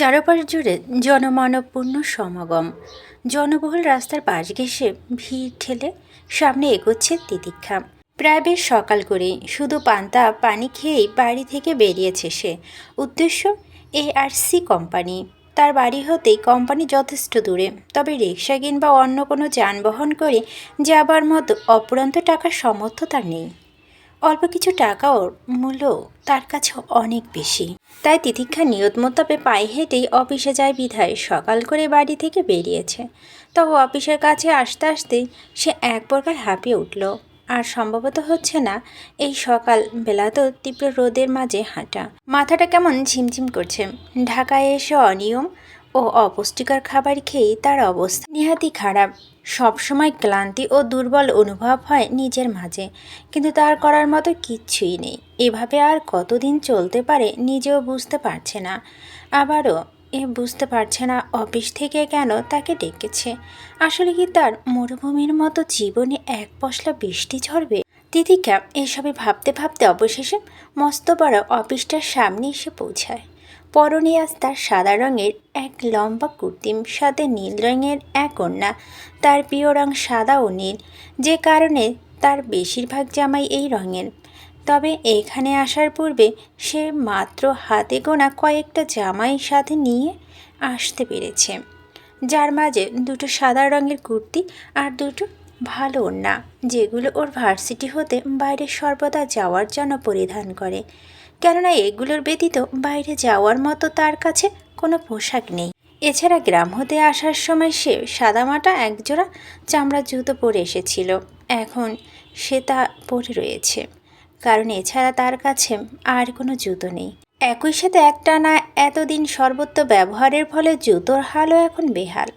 চারপাশ জুড়ে জনমানবপূর্ণ সমাগম। জনবহুল রাস্তার পাশ ঘেঁষে ভিড় ঠেলে সামনে এগোচ্ছে তিতিক্ষা। প্রায় বেশ সকাল করে শুধু পান্তা, পানি খেয়েই বাড়ি থেকে বেরিয়েছে সে। উদ্দেশ্য এ আর সি কোম্পানি। তার বাড়ি হতেই কোম্পানি যথেষ্ট দূরে। তবে রিক্সা কিংবা অন্য কোনো যানবাহন করে যাবার মতো অপরন্ত টাকার সামর্থ্য তার নেই। অল্প কিছু টাকাও মূল্য তার কাছে অনেক বেশি। তাই তিতিক্ষা নিয়ত মোতাবেক পায়ে হেঁটেই অফিসে যায় বিধায় সকাল করে বাড়ি থেকে বেরিয়েছে। তবে অফিসের কাছে আসতে আসতে সে এক প্রকার হাঁপিয়ে উঠল। আর সম্ভবত হচ্ছে না, এই সকাল বেলা তো তীব্র রোদের মাঝে হাঁটা। মাথাটা কেমন ঝিমঝিম করছে। ঢাকায় এসে অনিয়ম ও অপুষ্টিকর খাবার খেয়েই তার অবস্থা নিহাতি খারাপ। সবসময় ক্লান্তি ও দুর্বল অনুভব হয় নিজের মাঝে, কিন্তু তার করার মতো কিচ্ছুই নেই। এভাবে আর কতদিন চলতে পারে নিজেও বুঝতে পারছে না। আবারও এ বুঝতে পারছে না অফিস থেকে কেন তাকে ডেকেছে। আসলে কি তার মরুভূমির মতো জীবনে এক পশলা বৃষ্টি ঝরবে? তিতিকা এসবে ভাবতে ভাবতে অবশেষে মস্ত বড় অফিসটার সামনে এসে পৌঁছায়। পরনে আজ তার সাদা রঙের এক লম্বা কুর্তিম সাথে নীল রঙের এক ওড়না তার প্রিয় রং সাদা ও নীল, যে কারণে তার বেশিরভাগ জামাই এই রঙের। তবে এখানে আসার পূর্বে সে মাত্র হাতে গোনা কয়েকটা জামাই সাথে নিয়ে আসতে পেরেছে, যার মাঝে দুটো সাদা রঙের কুর্তি আর দুটো ভালো ওড়না, যেগুলো ওর ভার্সিটি হতে বাইরে সর্বদা যাওয়ার জন্য পরিধান করে। কেননা এগুলোর ব্যতীত বাইরে যাওয়ার মতো তার কাছে কোনো পোশাক নেই। এছাড়া গ্রাম হতে আসার সময় সে সাদামাটা একজোড়া চামড়া জুতো পরে এসেছিল। এখন সে তা পরে রয়েছে। কারণ এছাড়া তার কাছে আর কোনো জুতো নেই। একই সাথে একটা না এতদিন সর্বত্র ব্যবহারের ফলে জুতোর হালও এখন বেহাল।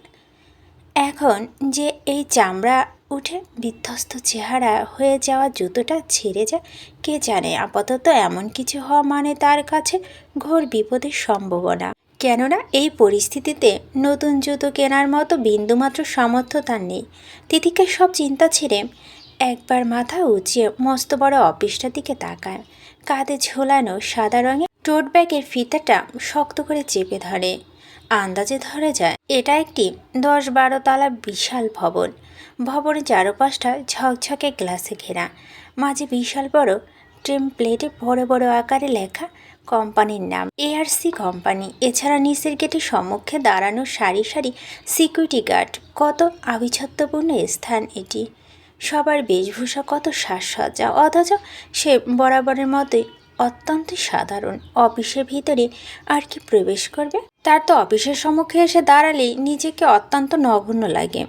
এখন যে এই চামড়া উঠে বিধ্বস্ত চেহারা হয়ে যাওয়া জুতোটা ছেড়ে যায়। কে জানে, আপাতত এমন কিছু হওয়া মানে তার কাছে ঘোর বিপদের সম্ভাবনা। কেননা, এই পরিস্থিতিতে নতুন জুতো কেনার মতো বিন্দুমাত্র সামর্থ্য তার নেই। তিতিকে সব চিন্তা ছেড়ে একবার মাথা উঁচিয়ে মস্ত বড় অফিসটার দিকে তাকায়। কাঁধে ঝোলানো সাদা রঙের টোট ব্যাগের ফিতাটা শক্ত করে চেপে ধরে। আন্দাজে ধরে যায়, এটা একটি দশ বারো তলা বিশাল ভবন। ভবনের চারপাশটা ঝকঝকে গ্লাসে ঘেরা। মাঝে বিশাল বড় ট্রেম প্লেটে বড় বড় আকারে লেখা কোম্পানির নাম এআরসি কোম্পানি। এছাড়া নিচের গেটের সম্মুখে দাঁড়ানো সারি সারি সিকিউরিটি গার্ড কত আভিজাত্যপূর্ণ স্থান এটি। সবার বেশভূষা কত সাজসজ্জা, অথচ সে বরাবরের মতোই অত্যন্ত সাধারণ। অফিসের ভিতরে আর কি প্রবেশ করবে? তার তো অফিসের সম্মুখে এসে দাঁড়ালেই নিজেকে অত্যন্ত নগণ্য লাগে।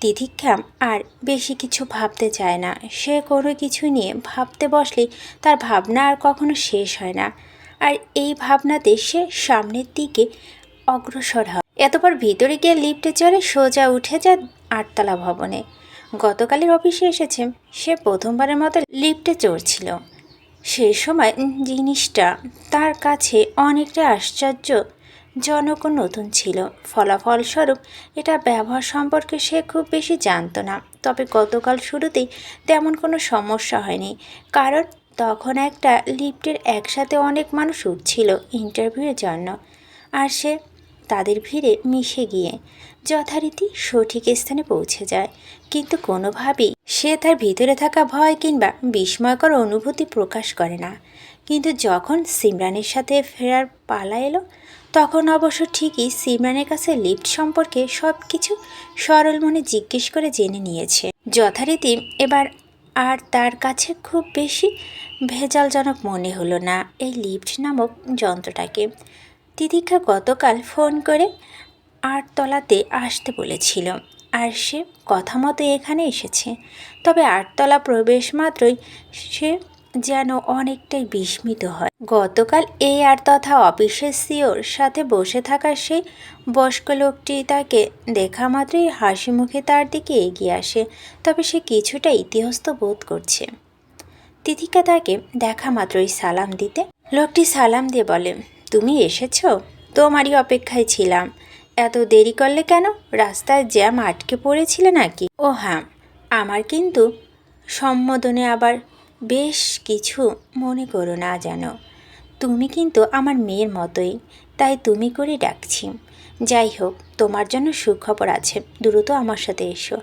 তিতিক্ষা আর বেশি কিছু ভাবতে চায় না। সে কোনো কিছু নিয়ে ভাবতে বসলে তার ভাবনা আর কখনো শেষ হয় না। আর এই ভাবনাতে সে সামনের দিকে অগ্রসর হয়। এতবার ভিতরে গিয়ে লিফটে চড়ে সোজা উঠে যায় আটতলা ভবনে। গতকালের অফিসে এসেছে। সে প্রথমবারের মতো লিফটে চড়ছিল। সেই সময় জিনিসটা তার কাছে অনেকটা আশ্চর্য জনক নতুন ছিল। ফলাফলস্বরূপ এটা ব্যবহার সম্পর্কে সে খুব বেশি জানতো না। তবে গতকাল শুরুতেই তেমন কোনো সমস্যা হয়নি। কারণ তখন একটা লিফটের একসাথে অনেক মানুষ উঠছিল ইন্টারভিউয়ের জন্য। আর সে তাদের ভিড়ে মিশে গিয়ে যথারীতি সঠিক স্থানে পৌঁছে যায়। কিন্তু কোনোভাবেই সে তার ভিতরে থাকা ভয় কিংবা বিস্ময়কর অনুভূতি প্রকাশ করে না। কিন্তু যখন সিমরানের সাথে ফেরার পালা এলো, তখন অবশ্য ঠিকই সিমরানের কাছে লিফট সম্পর্কে সব কিছু সরল মনে জিজ্ঞেস করে জেনে নিয়েছে। যথারীতি এবার আর তার কাছে খুব বেশি ভেজালজনক মনে হলো না এই লিফট নামক যন্ত্রটাকে। তিতিক্ষা গতকাল ফোন করে আটতলাতে আসতে বলেছিল আর সে কথা মতো এখানে এসেছে। তবে আটতলা প্রবেশ মাত্রই সে যেন অনেকটাই বিস্মিত হয়। গতকাল এই আর তথা অফিসের সিওর সাথে বসে থাকা সেই বয়স্ক লোকটি তাকে দেখা মাত্রই হাসি মুখে তার দিকে এগিয়ে আসে, তবে সে কিছুটা ইতিহস্ত বোধ করছে। তিথিকা তাকে দেখা মাত্রই সালাম দিতে, লোকটি সালাম দিয়ে বলে তুমি এসেছ? তোমারই অপেক্ষায় ছিলাম। এত দেরি করলে কেন? রাস্তায় জ্যাম আটকে পড়েছিলে নাকি? ও হ্যাঁ আমার কিন্তু সম্বোধনে আবার বেশ কিছু মনে করো না যেন তুমি কিন্তু আমার মেয়ের মতোই, তাই তুমি করে ডাকছি। যাই হোক, তোমার জন্য সুখবর আছে, দ্রুত আমার সাথে এসো।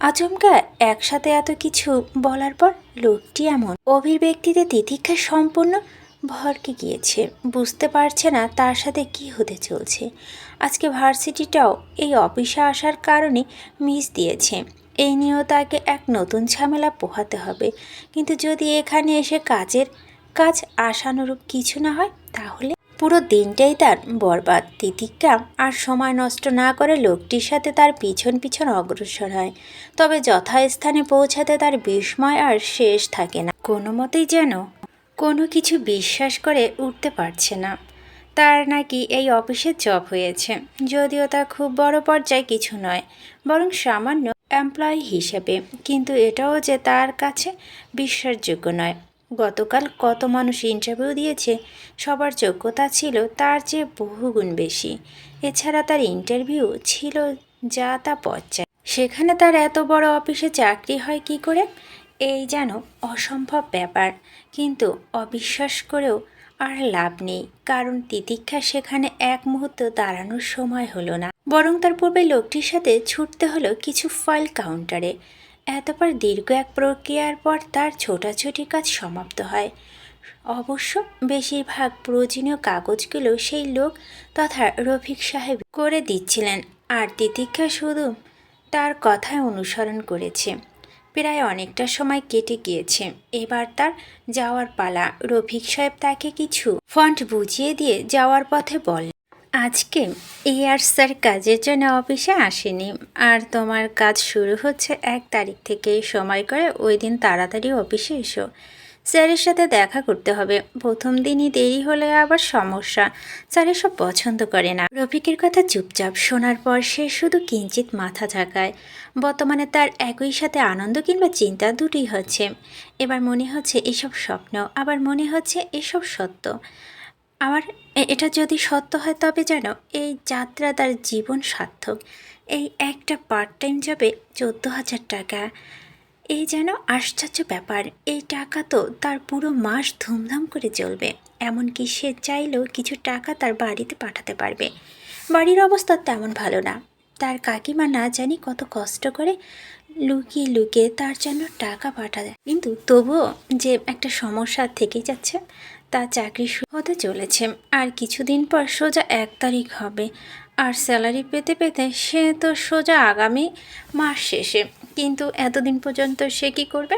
আচমকা, একসাথে এত কিছু বলার পর লোকটি এমন অভিব্যক্তিতে তিতিক্ষা সম্পূর্ণ ভরকে গিয়েছে। বুঝতে পারছে না তার সাথে কি হতে চলছে। আজকে ভার্সিটিটাও এই অফিসে আসার কারণে মিস দিয়েছে। এই নিয়েও তাকে এক নতুন ঝামেলা পোহাতে হবে। কিন্তু যদি এখানে এসে কাজের কাজ আশানুরূপ কিছু না হয়, তাহলে পুরো দিনটাই তার বরবাদ। তিতিক্ষা আর সময় নষ্ট না করে লোকটির সাথে তার পিছন পিছন অগ্রসর হয়। তবে যথাস্থানে পৌঁছাতে তার বিস্ময় আর শেষ থাকে না। কোনো মতেই যেন কোনো কিছু বিশ্বাস করে উঠতে পারছে না। তার নাকি এই অফিসে জব হয়েছে। যদিও তা খুব বড় পর্যায়ে কিছু নয়, বরং সামান্য এমপ্লয়ি হিসেবে। কিন্তু এটাও যে তার কাছে বিশ্বাসযোগ্য নয়। গতকাল কত মানুষ ইন্টারভিউ দিয়েছে, সবার যোগ্যতা ছিল তার চেয়ে বহুগুণ বেশি। এছাড়া তার ইন্টারভিউ ছিল যা তা পর্যায়ে। সেখানে তার এত বড় অফিসে চাকরি হয় কি করে? এই যেন অসম্ভব ব্যাপার। কিন্তু অবিশ্বাস করেও আর লাভ নেই, কারণ তিতিক্ষা সেখানে এক মুহূর্ত দাঁড়ানোর সময় হলো না। বরং তার পূর্বে লোকটির সাথে ছুটতে হলো কিছু ফাইল কাউন্টারে। এতবার দীর্ঘ এক প্রক্রিয়ার পর তার ছোটাছুটি কাজ সমাপ্ত হয়। অবশ্য বেশিরভাগ প্রয়োজনীয় কাগজগুলো সেই লোক তথা রফিক সাহেব করে দিচ্ছিলেন, আর তিতিক্ষা শুধু তার কথায় অনুসরণ করেছে। প্রায় অনেকটা সময় কেটে গিয়েছে। এবার তার যাওয়ার পালা। রফিক সাহেব তাকে কিছু ফন্ট বুঝিয়ে দিয়ে যাওয়ার পথে বল আজকে আর স্যার কাজের জন্য অফিসে আসেনি। আর তোমার কাজ শুরু হচ্ছে এক তারিখ থেকে সময় করে ওই দিন তাড়াতাড়ি অফিসে এসো। স্যারের সাথে দেখা করতে হবে। প্রথম দিনই দেরি হলে আবার সমস্যা। স্যার এসব পছন্দ করে না। রফিকের কথা চুপচাপ শোনার পর সে শুধু কিঞ্চিত মাথা ঝাঁকায়। বর্তমানে তার একই সাথে আনন্দ কিংবা চিন্তা দুটোই হচ্ছে। এবার মনে হচ্ছে এসব স্বপ্ন, আবার মনে হচ্ছে এসব সত্য। আমার এ- এটা যদি সত্য হয় তবে যেন এই যাত্রা তার জীবন সার্থক। এই একটা পার্ট টাইম জবে চোদ্দ হাজার টাকা। এই যেন আশ্চর্য ব্যাপার, এই টাকা তো তার পুরো মাস ধুমধাম করে চলবে এমনকি সে চাইলেও কিছু টাকা তার বাড়িতে পাঠাতে পারবে। বাড়ির অবস্থা তেমন ভালো না। তার কাকিমা না জানি কত কষ্ট করে লুকিয়ে লুকিয়ে তার জন্য টাকা পাঠা পাঠায়। কিন্তু তবুও যে একটা সমস্যা থেকেই যাচ্ছে তার চাকরি হতে চলেছে। আর কিছুদিন পর সোজা এক তারিখ হবে। আর স্যালারি পেতে পেতে সে তো সোজা আগামী মাস শেষে কিন্তু এতদিন পর্যন্ত সে কি করবে?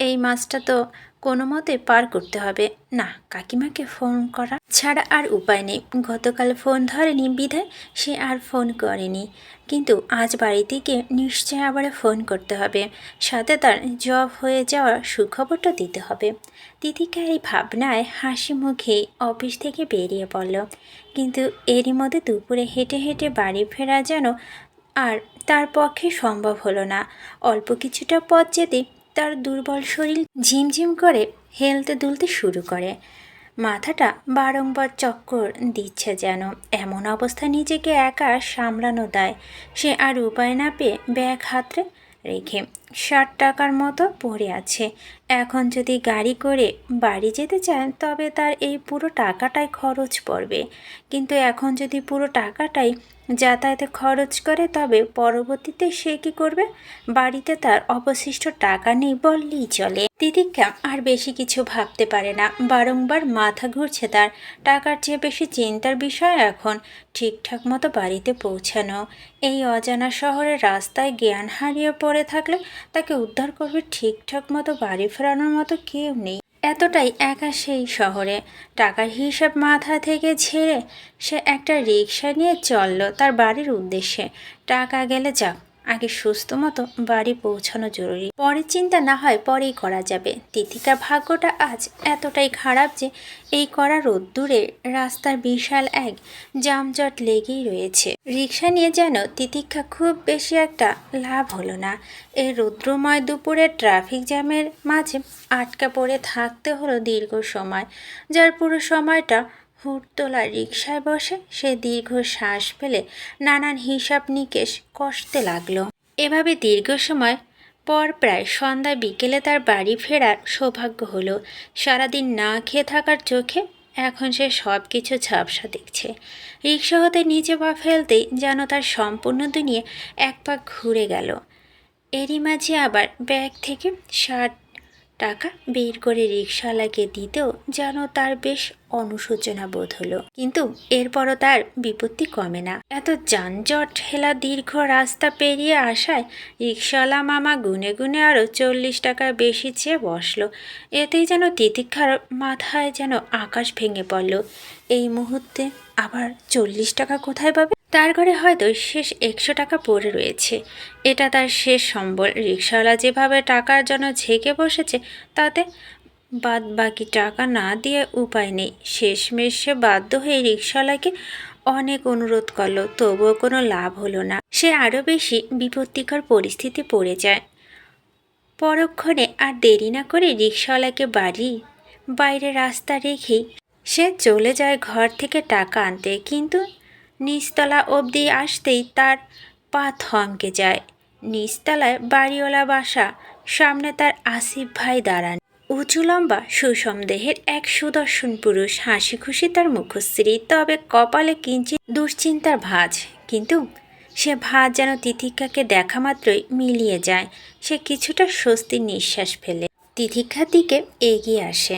এই মাছটা তো কোনো মতে পার করতে হবে। না, কাকিমাকে ফোন করা ছাড়া আর উপায় নেই। গতকাল ফোন ধরেনি বিধায় সে আর ফোন করেনি। কিন্তু আজ বাড়িতে গিয়ে নিশ্চয় আবার ফোন করতে হবে। সাথে তার জব হয়ে যাওয়ার সুখবরটা দিতে হবে। তিথিকা এই ভাবনায় হাসি মুখে অফিস থেকে বেরিয়ে পড়ল। কিন্তু এরই মধ্যে দুপুরে হেঁটে হেঁটে বাড়ি ফেরা যেন আর তার পক্ষে সম্ভব হলো না। অল্প কিছুটা পথ যেতে তার দুর্বল শরীর ঝিমঝিম করে হেলতে দুলতে শুরু করে। মাথাটা বারংবার চক্কর দিচ্ছে যেন। এমন অবস্থা নিজেকে একা সামলানো দেয়। সে আর উপায় না পেয়ে ব্যাগ হাতরে রেখে ষাট টাকার মতো পড়ে আছে। এখন যদি গাড়ি করে বাড়ি যেতে চান, তবে তার এই পুরো টাকাটাই খরচ পড়বে। কিন্তু এখন যদি পুরো টাকাটাই যাতায়াতে খরচ করে, তবে পরবর্তীতে সে কি করবে? বাড়িতে তার অবশিষ্ট টাকা নেই বললেই চলে। তিতিক্ষা আর বেশি কিছু ভাবতে পারে না। বারংবার মাথা ঘুরছে তার। টাকার চেয়ে বেশি চিন্তার বিষয় এখন। ঠিকঠাক মতো বাড়িতে পৌঁছানো। এই অজানা শহরের রাস্তায় জ্ঞান হারিয়ে পড়ে থাকলে তাকে উদ্ধার করবে ঠিকঠাক মতো বাড়ি ফেরানোর মতো কেউ নেই। এতটাই একা সেই শহরে। টাকার হিসাব মাথা থেকে ছেড়ে সে একটা রিক্সা নিয়ে চলল তার বাড়ির উদ্দেশ্যে। টাকা গেলে যাক আগে সুস্থ মতো বাড়ি পৌঁছানো জরুরি। পরে চিন্তা না হয় পরেই করা যাবে। তিথিকার ভাগ্যটা আজ এতটাই খারাপ যে এই করা রোদ্দুরে রাস্তার বিশাল এক জামজট লেগেই রয়েছে। রিক্সা নিয়ে যেন তিতিক্ষা খুব বেশি একটা লাভ হলো না। এই রৌদ্রময় দুপুরে ট্রাফিক জ্যামের মাঝে আটকা পড়ে থাকতে হলো দীর্ঘ সময়। যার পুরো সময়টা হুড়তোলা রিক্সায় বসে সে দীর্ঘ শ্বাস ফেলে নানান হিসাব নিকেশ কষতে লাগল। এভাবে দীর্ঘ সময়, পর প্রায় সন্ধ্যা বিকেলে তার বাড়ি ফেরার সৌভাগ্য হলো। সারাদিন না খেয়ে থাকার চোখে এখন সে সব কিছু ঝাপসা দেখছে। রিক্সা হতে নিচে পা ফেলতেই যেন তার সম্পূর্ণ দুনিয়া এক পাক ঘুরে গেল। এরই মাঝে আবার ব্যাগ থেকে ষাট টাকা বের করে রিক্সাওয়ালাকে দিতেও যেন তার বেশ অনুশোচনা বোধ হলো। কিন্তু এরপরও তার বিপত্তি কমে না। এত যানজট হেলা দীর্ঘ রাস্তা পেরিয়ে আসায় রিক্সাওয়ালা মামা গুনে গুনে আরও চল্লিশ টাকা বেশি চেয়ে বসল। এতেই যেন তিতিক্ষার মাথায় যেন আকাশ ভেঙে পড়ল। এই মুহূর্তে আবার চল্লিশ টাকা কোথায় পাবে? তার ঘরে হয়তো শেষ একশো টাকা পড়ে রয়েছে। এটা তার শেষ সম্বল। রিক্সাওয়ালা যেভাবে টাকার জন্য ঝেঁকে বসেছে, তাতে বাদ বাকি টাকা না দিয়ে উপায় নেই। শেষমেশ সে বাধ্য হয়ে রিক্সাওয়ালাকে অনেক অনুরোধ করল, তবুও কোনো লাভ হলো না। সে আরও বেশি বিপত্তিকর পরিস্থিতি পড়ে যায়। পরক্ষণে আর দেরি না করে রিক্সাওয়ালাকে বাড়ি বাইরে রাস্তা রেখেই সে চলে যায় ঘর থেকে টাকা আনতে। কিন্তু নিচতলা অবধি আসতেই তার পা থমকে যায়। নিচতলায় বাড়িওয়ালা বাসা, সামনে তার আসিফ ভাই দাঁড়ান। উঁচু লম্বা, সুষম দেহের এক সুদর্শন পুরুষ। হাসি খুশি তার মুখশ্রী, তবে কপালে কিঞ্চিত দুশ্চিন্তার ভাঁজ। কিন্তু সে ভাঁজ যেন তিথিকাকে দেখা মাত্রই মিলিয়ে যায়। সে কিছুটা স্বস্তির নিঃশ্বাস ফেলে। তিথিকার দিকে এগিয়ে আসে।